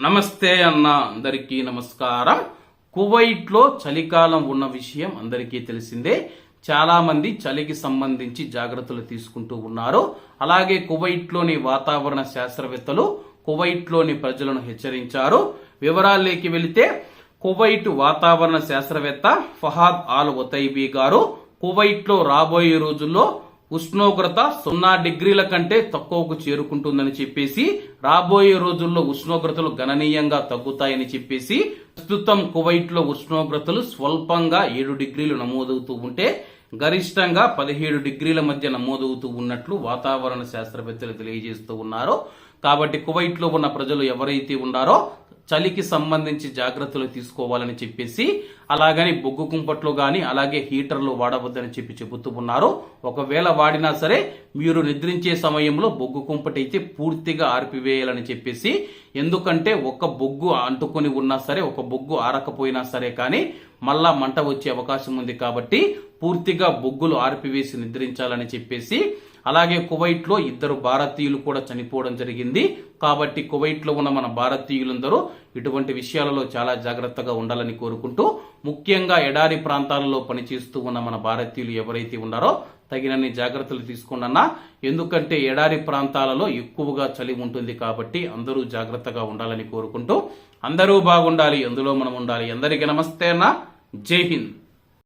నమస్తే అన్న అందరికీ నమస్కారం. కువైట్లో చలికాలం ఉన్న విషయం అందరికీ తెలిసిందే. చాలామంది చలికి సంబంధించి జాగ్రత్తలు తీసుకుంటూ ఉన్నారు. అలాగే కువైట్లోని వాతావరణ శాస్త్రవేత్తలు కువైట్లోని ప్రజలను హెచ్చరించారు. వివరాల్లోకి వెళితే కువైట్ వాతావరణ శాస్త్రవేత్త ఫహాద్ ఆల్ ఒతైబీ గారు కువైట్లో రాబోయే రోజుల్లో ఉష్ణోగ్రత సున్నా డిగ్రీల కంటే తక్కువకు చేరుకుంటుందని చెప్పేసి రాబోయే రోజుల్లో ఉష్ణోగ్రతలు గణనీయంగా తగ్గుతాయని చెప్పేసి ప్రస్తుతం కువైట్లో ఉష్ణోగ్రతలు స్వల్పంగా ఏడు డిగ్రీలు నమోదవుతూ ఉంటే గరిష్టంగా పదిహేడు డిగ్రీల మధ్య నమోదవుతూ ఉన్నట్లు వాతావరణ శాస్త్రవేత్తలు తెలియజేస్తూ ఉన్నారు. కాబట్టి కువైట్లో ఉన్న ప్రజలు ఎవరైతే ఉన్నారో చలికి సంబంధించి జాగ్రత్తలు తీసుకోవాలని చెప్పేసి అలాగని బొగ్గు కుంపట్లు కానీ అలాగే హీటర్లు వాడవద్దని చెప్పి చెబుతూ ఉన్నారు. ఒకవేళ వాడినా సరే మీరు నిద్రించే సమయంలో బొగ్గు కుంపటి అయితే పూర్తిగా ఆర్పివేయాలని చెప్పేసి ఎందుకంటే ఒక బొగ్గు అంటుకొని ఉన్నా సరే ఒక బొగ్గు ఆరకపోయినా సరే కానీ మళ్ళా మంట వచ్చే అవకాశం ఉంది కాబట్టి పూర్తిగా బొగ్గులు ఆర్పివేసి నిద్రించాలని చెప్పేసి అలాగే కువైట్లో ఇద్దరు భారతీయులు కూడా చనిపోవడం జరిగింది. కాబట్టి కువైట్లో ఉన్న మన భారతీయులందరూ ఇటువంటి విషయాలలో చాలా జాగ్రత్తగా ఉండాలని కోరుకుంటూ ముఖ్యంగా ఎడారి ప్రాంతాలలో పనిచేస్తూ ఉన్న మన భారతీయులు ఎవరైతే ఉన్నారో తగినన్ని జాగ్రత్తలు తీసుకున్నా ఎందుకంటే ఎడారి ప్రాంతాలలో ఎక్కువగా చలి ఉంటుంది కాబట్టి అందరూ జాగ్రత్తగా ఉండాలని కోరుకుంటూ అందరూ బాగుండాలి అందులో మనం ఉండాలి. అందరికీ నమస్తే అన్న. జై హింద్.